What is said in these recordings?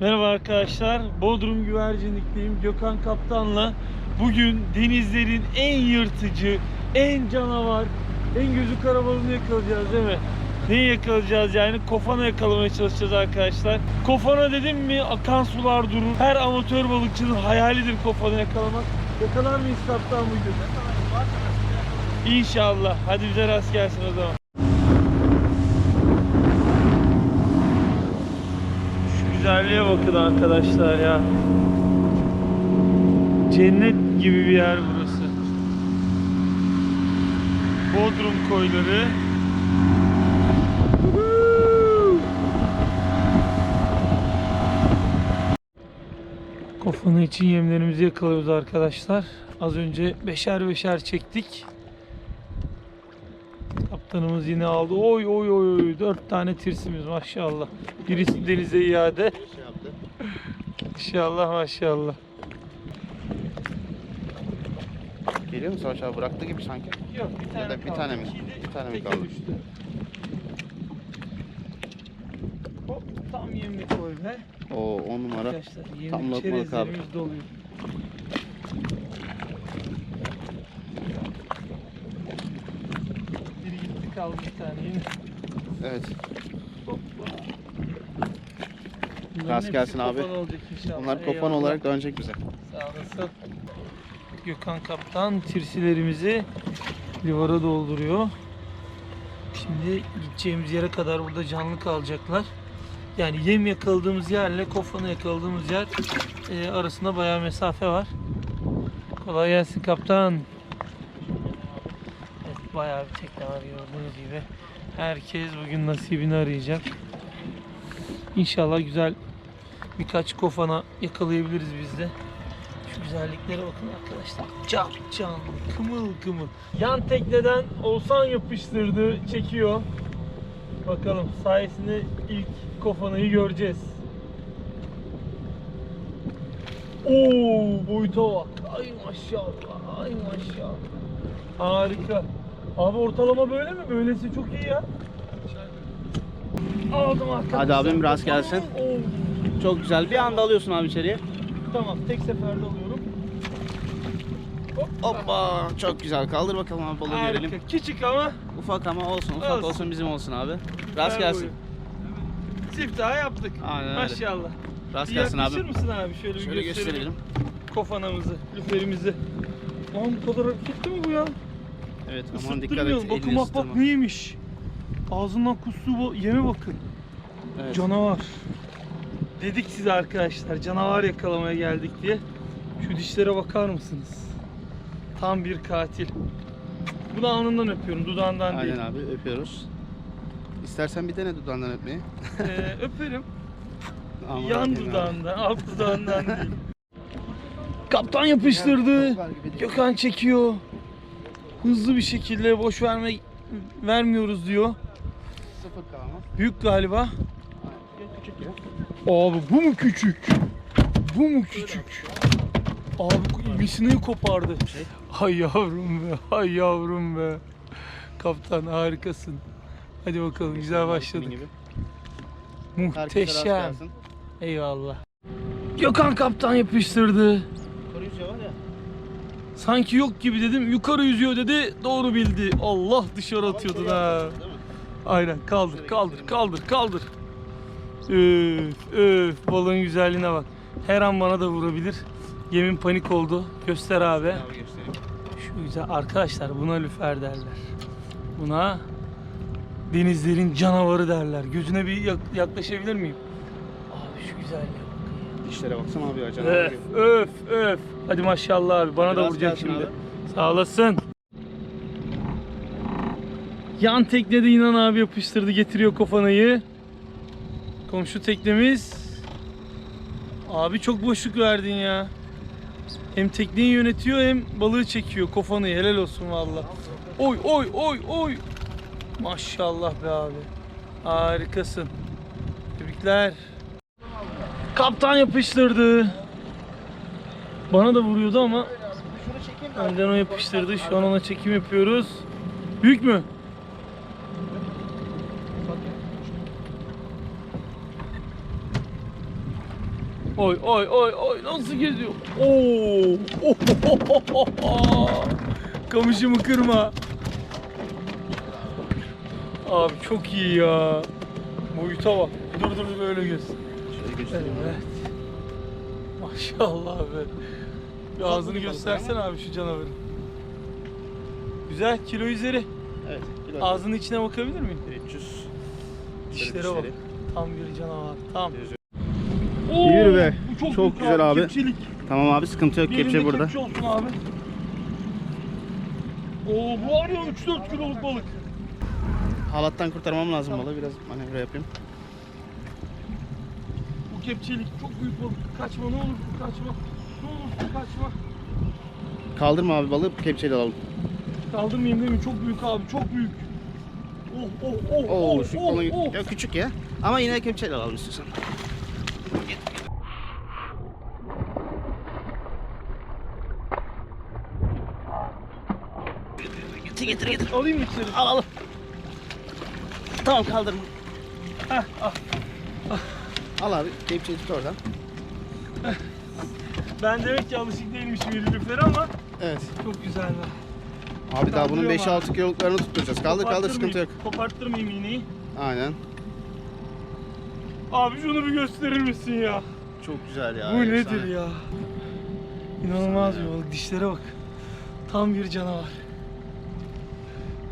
Merhaba arkadaşlar. Bodrum Güvercinlik'teyim. Gökhan Kaptan'la bugün denizlerin en yırtıcı, en canavar, en gözü kara balığını yakalayacağız değil mi? Neyi yakalayacağız yani? Kofana yakalamaya çalışacağız arkadaşlar. Kofana dedim mi akan sular durur. Her amatör balıkçının hayalidir kofana yakalamak. Yakalar mıyız kaptan bugün? İnşallah. Hadi bize rast gelsin o zaman. Şu güzelliğe bakın arkadaşlar ya. Cennet gibi bir yer burası. Bodrum koyları. Kofana için yemlerimizi yakalıyoruz arkadaşlar. Az önce beşer beşer çektik. Kaptanımız yine aldı. Oy oy oy oy. Dört tane tirsimiz maşallah. Birisi denize iade. İnşallah maşallah. Geliyor mu Savaş abi? Bıraktı gibi sanki. Yok bir tane Ya da bir kaldı. tane mi? İkiydi, Bir tane mi kaldı? düştü. Hop tam be. Oo 10 numara. Arkadaşlar abi. çerezlerimiz doluyor. Biri gitti kaldı bir tane yine. Evet. Rast gelsin abi. Bunlar Eyvallah. olarak dönecek bize. Sağ olasın. Gökhan Kaptan tirsilerimizi livara dolduruyor. Şimdi gideceğimiz yere kadar burada canlı kalacaklar. Yani yem yakaladığımız yerle kofanı yakaladığımız yer e, arasında bayağı mesafe var. Kolay gelsin kaptan. Evet, bayağı bir tekne var gördüğünüz gibi. Herkes bugün nasibini arayacak. İnşallah güzel birkaç kofana yakalayabiliriz biz de. Şu güzelliklere bakın arkadaşlar. Can can kımıl kımıl. Yan tekneden Oğuzhan yapıştırdı, çekiyor. Bakalım sayesinde ilk kofanayı göreceğiz. Oo boyuta bak. Ay maşallah. Ay maşallah. Harika. Abi ortalama böyle mi? Böylesi çok iyi ya. Aldım arkadaşlar. Hadi abim, rast gelsin. Oo. Çok güzel. Bir anda alıyorsun abi içeriye. Tamam tek seferde alıyorum. Hoppa. Çok güzel. Kaldır bakalım abi balığı Harika. görelim. Küçük ama Ufak ama olsun. Ufak Olsun. olsun bizim olsun abi. Rast gelsin. boyu. Siftahı yaptık. Aynen öyle. Maşallah. Rast Bir gelsin abi. mısın abi? Şöyle, bir Şöyle gösterelim. gösterelim. Kofanamızı, lüferimizi. Lan bu kadar hareketli mi bu ya? Evet aman dikkat et. Bakın bak bak neymiş. Ağzından kustuğu bu yeme bakın. Evet. Canavar. Dedik size arkadaşlar canavar yakalamaya geldik diye. Şu dişlere bakar mısınız? Tam bir katil. Bunu alnından öpüyorum, dudağından değil. Aynen abi öpüyoruz. İstersen bir dene dudağından öpmeyi. Ee, öperim. Aman Yan dudağından, alt dudağından değil. Kaptan yapıştırdı. Gökhan çekiyor. Hızlı bir şekilde boş verme vermiyoruz diyor. Sıfır kalma. Büyük galiba. Aynen. Küçük ya. Abi bu mu küçük? Bu mu küçük? Abi misinayı kopardı. Ay yavrum be, ay yavrum be. Kaptan harikasın. Hadi bakalım güzel başladık. Muhteşem. Eyvallah. Gökhan kaptan yapıştırdı. Koruyucu var ya. Sanki yok gibi dedim. Yukarı yüzüyor dedi. Doğru bildi. Allah dışarı atıyordun ha. Değil mi? Aynen kaldır kaldır kaldır kaldır. Öf öf balığın güzelliğine bak. Her an bana da vurabilir. Yemin panik oldu. Göster abi. Şu güzel arkadaşlar buna lüfer derler. Buna denizlerin canavarı derler. Gözüne bir yak- yaklaşabilir miyim? Abi şu güzelliğe bak. Dişlere baksana abi ya canavar Öf gibi. öf öf. Hadi maşallah abi bana da Biraz vuracak gelsin şimdi. abi. Sağ olasın. Yan teknede inan abi yapıştırdı getiriyor kofanayı. Komşu teknemiz. Abi çok boşluk verdin ya. Hem tekneyi yönetiyor hem balığı çekiyor kofanayı helal olsun valla. Oy oy oy oy. Maşallah be abi. Harikasın. Tebrikler. Kaptan yapıştırdı. Bana da vuruyordu ama Önden o yapıştırdı. Şu an ona çekim yapıyoruz. Büyük mü? Oy oy oy oy nasıl geziyor? Oo! Kamışımı kırma. Abi çok iyi ya. Boyuta bak. Dur dur dur böyle göz. Şöyle göstereyim. Evet. Maşallah be. Bir ağzını göstersene abi şu canavarın. Güzel kilo üzeri. Evet. kilo Ağzının içine bakabilir miyim? 300. Dişlere bak. Tam bir canavar. Tam. Yürü be. Bu çok, Çok güzel abi. Kepçelik. Tamam abi sıkıntı yok. Bir Kepçe burada. Kepçe olsun abi. Oo bu var ya 3-4 kiloluk balık. Halattan kurtarmam lazım balığı. Biraz manevra yapayım. Bu kepçelik çok büyük balık. Kaçma ne olursun kaçma. Ne olursun kaçma. Kaldırma abi balığı kepçeyle alalım. Kaldırmayayım değil mi? Çok büyük abi çok büyük. Oh oh oh Oo oh oh, balığı oh. ya küçük ya. Ama yine kepçeyle alalım istiyorsan. Getir getir getir. Alayım mı içeri? Al al. Tamam kaldırma. Heh, ah. Al abi kepçeyi tut oradan. Ben demek ki alışık değilmişim yürüdükleri ama Evet. çok güzel be. Abi daha bunun Kaldırıyorum 5-6 kiloluklarını tutturacağız. Kaldır kaldır sıkıntı yok. Koparttırmayayım iğneyi. Aynen. Abi şunu bir gösterir misin ya? Çok güzel ya. Bu efsane. nedir ya? İnanılmaz bir balık. Dişlere bak. Tam bir canavar.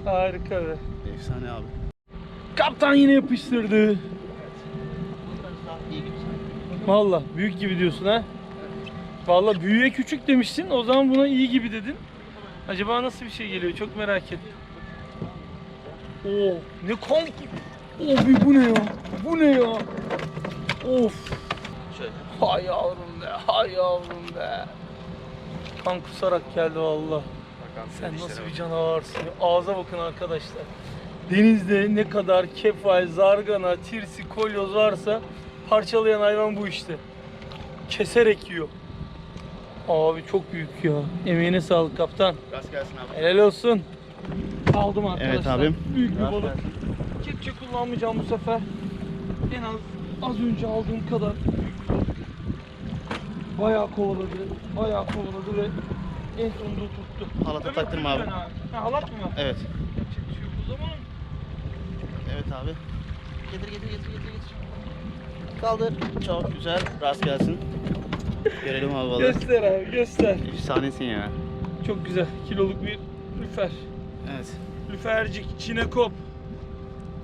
Harika be. Efsane abi. Kaptan yine yapıştırdı. Valla büyük gibi diyorsun ha. Valla büyüğe küçük demiştin. O zaman buna iyi gibi dedin. Acaba nasıl bir şey geliyor? Çok merak ettim. Oo, ne kan. Oo, bu ne ya? Bu ne ya? Of. Şöyle. Hay yavrum be, hay yavrum be. Kan kusarak geldi valla. Sen nasıl bir canavarsın? Ağza bakın arkadaşlar. Denizde ne kadar kefal, zargana, tirsi, kolyoz varsa parçalayan hayvan bu işte. Keserek yiyor. Abi çok büyük ya. Emeğine sağlık kaptan. Rast gelsin abi. Helal olsun. Aldım arkadaşlar. Evet abim. Büyük bir balık. Kepçe kullanmayacağım bu sefer. En az az önce aldığım kadar. Bayağı kovaladı. Bayağı kovaladı ve en sonunda tuttu. Halata taktırma abi. ben Ha, halat mı? Evet. Yapacak bir şey yok o zaman. Evet abi. Getir getir getir getir getir. Kaldır. Çok güzel. Rast gelsin. Görelim abi balığı. Göster abi göster. Efsanesin ya. Çok güzel. Kiloluk bir lüfer. Evet. Lüfercik, çinekop.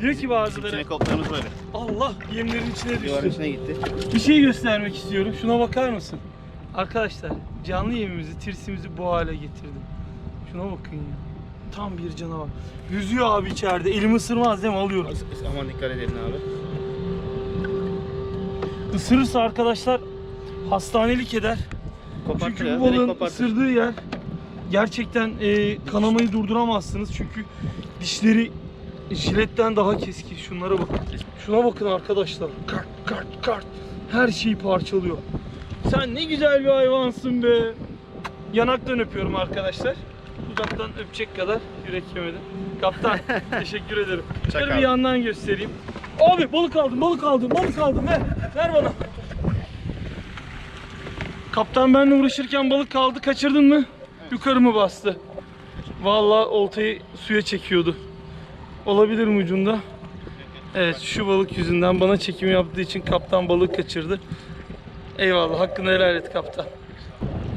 Diyor ki bazıları İçine koklarımız böyle. Allah yemlerin içine Duvarın düştü. içine gitti. Bir şey göstermek istiyorum. Şuna bakar mısın? Arkadaşlar canlı yemimizi, tirsimizi bu hale getirdim. Şuna bakın ya. Tam bir canavar. Yüzüyor abi içeride. Elimi ısırmaz değil mi? Alıyorum. Aman dikkat edelim abi. Isırırsa arkadaşlar hastanelik eder. Kopartır Çünkü ya. bu direkt balığın kopartır. ısırdığı yer gerçekten e, kanamayı durduramazsınız. Çünkü dişleri jiletten daha keskin. Şunlara bakın. Şuna bakın arkadaşlar. Kart kart kart. Her şeyi parçalıyor. Sen ne güzel bir hayvansın be. Yanaktan öpüyorum arkadaşlar. Uzaktan öpecek kadar yürek yemedim. Kaptan teşekkür ederim. Şöyle bir yandan göstereyim. Abi balık aldım, balık aldım, balık aldım. Ver, ver bana. Kaptan benle uğraşırken balık kaldı. Kaçırdın mı? Yukarı mı bastı? Vallahi oltayı suya çekiyordu. Olabilir ucunda? Evet şu balık yüzünden bana çekim yaptığı için kaptan balık kaçırdı. Eyvallah hakkını helal et kaptan.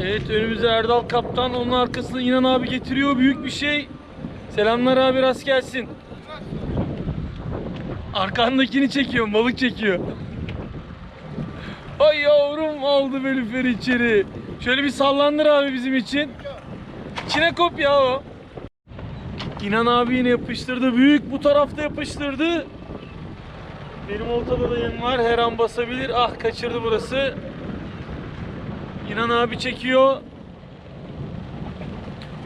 Evet önümüzde Erdal kaptan onun arkasında İnan abi getiriyor büyük bir şey. Selamlar abi rast gelsin. Arkandakini çekiyor balık çekiyor. Ay yavrum aldı Belüfer'i içeri. Şöyle bir sallandır abi bizim için. İçine kop ya o. İnan abi yine yapıştırdı. Büyük bu tarafta yapıştırdı. Benim ortada da yem var. Her an basabilir. Ah kaçırdı burası. İnan abi çekiyor.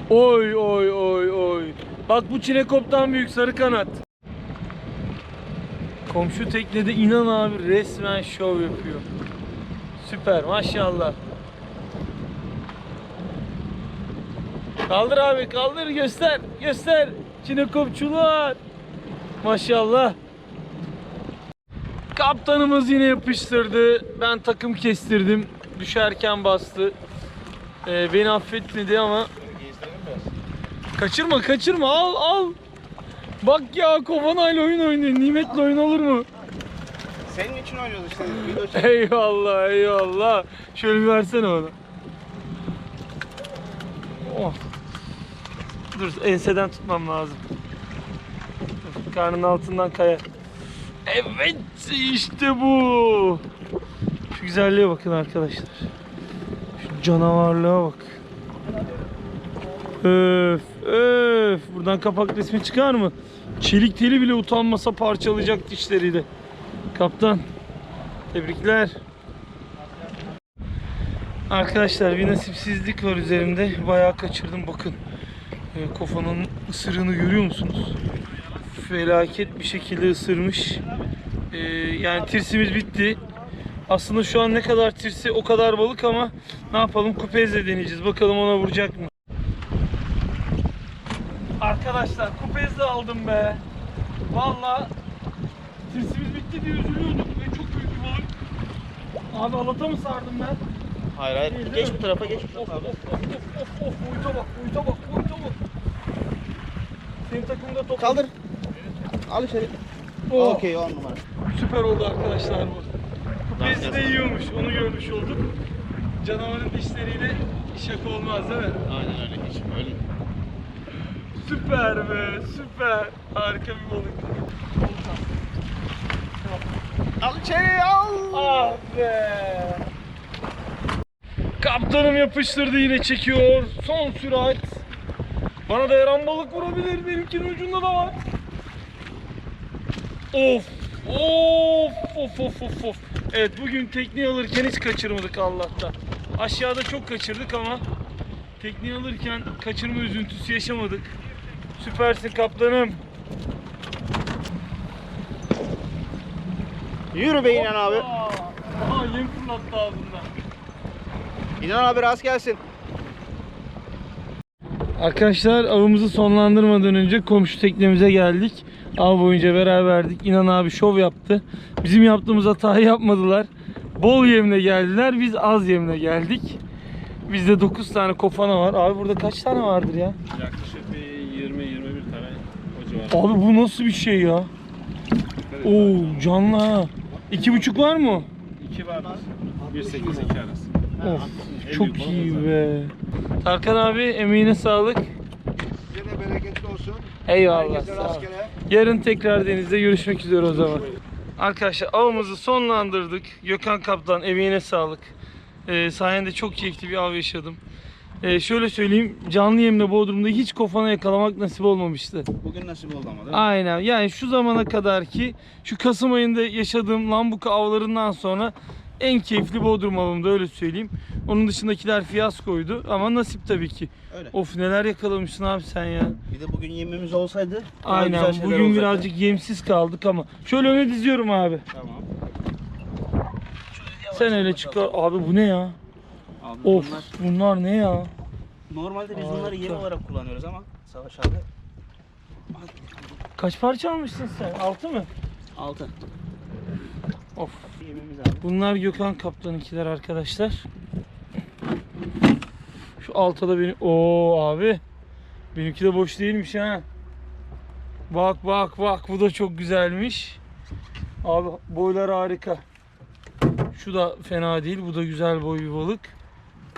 Oy oy oy oy. Bak bu çinekoptan büyük sarı kanat. Komşu teknede inan abi resmen şov yapıyor. Süper maşallah. Kaldır abi kaldır göster göster. Çinekopçular. Maşallah. Kaptanımız yine yapıştırdı. Ben takım kestirdim. Düşerken bastı. Ee, beni affetmedi ama Kaçırma kaçırma al al. Bak ya Kovanayla oyun oynuyor. Nimetli oyun olur mu? Senin için oynuyoruz işte. Video çek. Eyvallah eyvallah. Şöyle bir versene bana. Oh. Dur enseden tutmam lazım. Karnın altından kaya. Evet işte bu. Şu güzelliğe bakın arkadaşlar. Şu canavarlığa bak. Öf öf. Buradan kapak resmi çıkar mı? Çelik teli bile utanmasa parçalayacak dişleriyle. Kaptan. Tebrikler. Arkadaşlar bir nasipsizlik var üzerimde. Bayağı kaçırdım bakın. Ee, kofanın ısırığını görüyor musunuz? Felaket bir şekilde ısırmış. Ee, yani tirsimiz bitti. Aslında şu an ne kadar tirsi o kadar balık ama ne yapalım kupezle deneyeceğiz. Bakalım ona vuracak mı? Arkadaşlar kupezle aldım be. Vallahi tirsimiz bitti diye üzülüyorduk. Ve çok büyük bir balık. Abi alata mı sardım ben? Hayır hayır. Geç bu tarafa geç bu Of tarafa of of of of of boyuta bak boyuta bak. Senin takımda top. Kaldır. Al içeri. Oh, Okey on numara. Süper oldu arkadaşlar bu. Kupesi de yiyormuş onu görmüş olduk. Canavarın dişleriyle şaka olmaz değil mi? Aynen öyle. Hiç öyle. Süper be süper. Harika bir balık. Al içeri al. Ah be. Kaptanım yapıştırdı yine çekiyor. Son sürat. Bana da yaran balık vurabilir. Benimkinin ucunda da var. Of. Of of of of of. Evet bugün tekneyi alırken hiç kaçırmadık Allah'tan. Aşağıda çok kaçırdık ama tekneyi alırken kaçırma üzüntüsü yaşamadık. Süpersin kaptanım. Yürü be İnan abi. Aa yem fırlattı ağzından. İnan abi rast gelsin. Arkadaşlar avımızı sonlandırmadan önce komşu teknemize geldik. Av boyunca beraberdik. İnan abi şov yaptı. Bizim yaptığımız hatayı yapmadılar. Bol yemle geldiler. Biz az yemle geldik. Bizde 9 tane kofana var. Abi burada kaç tane vardır ya? Yaklaşık bir 20-21 tane o. Abi bu nasıl bir şey ya? Oo canlı ha. İki buçuk var mı? 2 vardır. 1.8-2 arası. Of çok iyi be. Tarkan abi emeğine sağlık. Size bereketli olsun. Eyvallah. Sağ ol. Yarın tekrar denizde görüşmek üzere o zaman. Arkadaşlar avımızı sonlandırdık. Gökhan Kaptan emeğine sağlık. Ee, sayende çok keyifli bir av yaşadım. Ee, şöyle söyleyeyim canlı yemle Bodrum'da hiç kofana yakalamak nasip olmamıştı. Bugün nasip oldu ama değil mi? Aynen yani şu zamana kadar ki şu Kasım ayında yaşadığım lambuka avlarından sonra en keyifli Bodrum avımda öyle söyleyeyim. Onun dışındakiler fiyaskoydu ama nasip tabii ki. Öyle. Of neler yakalamışsın abi sen ya. Bir de bugün yemimiz olsaydı Aynen bugün olacaktı. birazcık yemsiz kaldık ama. Şöyle öne diziyorum abi. Tamam. Sen öyle çıkar. Abi bu ne ya? Abi Of bunlar- bunlar ne ya? Normalde biz bunları yem olarak kullanıyoruz ama Savaş abi. Kaç parça almışsın sen? 6 mı? Altı. Of. Bunlar Gökhan Kaptan'ınkiler arkadaşlar. Şu altta da benim... Oo abi. Benimki de boş değilmiş ha. Bak bak bak bu da çok güzelmiş. Abi boylar harika. Şu da fena değil. Bu da güzel boy bir balık.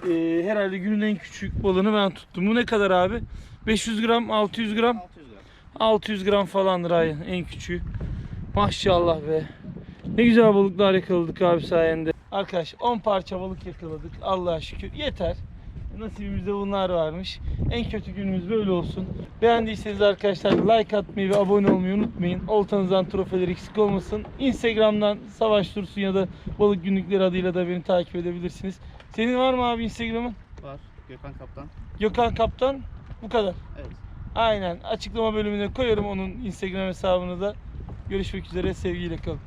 Ee, herhalde günün en küçük balığını ben tuttum. Bu ne kadar abi? 500 gram, 600 gram. 600 gram. 600 gram falandır ayın en küçüğü. Maşallah be. Ne güzel balıklar yakaladık abi sayende. Arkadaş 10 parça balık yakaladık. Allah'a şükür. Yeter. Nasibimizde bunlar varmış. En kötü günümüz böyle olsun. Beğendiyseniz arkadaşlar like atmayı ve abone olmayı unutmayın. Oltanızdan trofeler eksik olmasın. Instagram'dan Savaş Dursun ya da Balık Günlükleri adıyla da beni takip edebilirsiniz. Senin var mı abi Instagram'ın? Var. Gökhan Kaptan. Gökhan Kaptan. Bu kadar. Evet. Aynen. Açıklama bölümüne koyarım onun Instagram hesabını da. Görüşmek üzere. Sevgiyle kalın.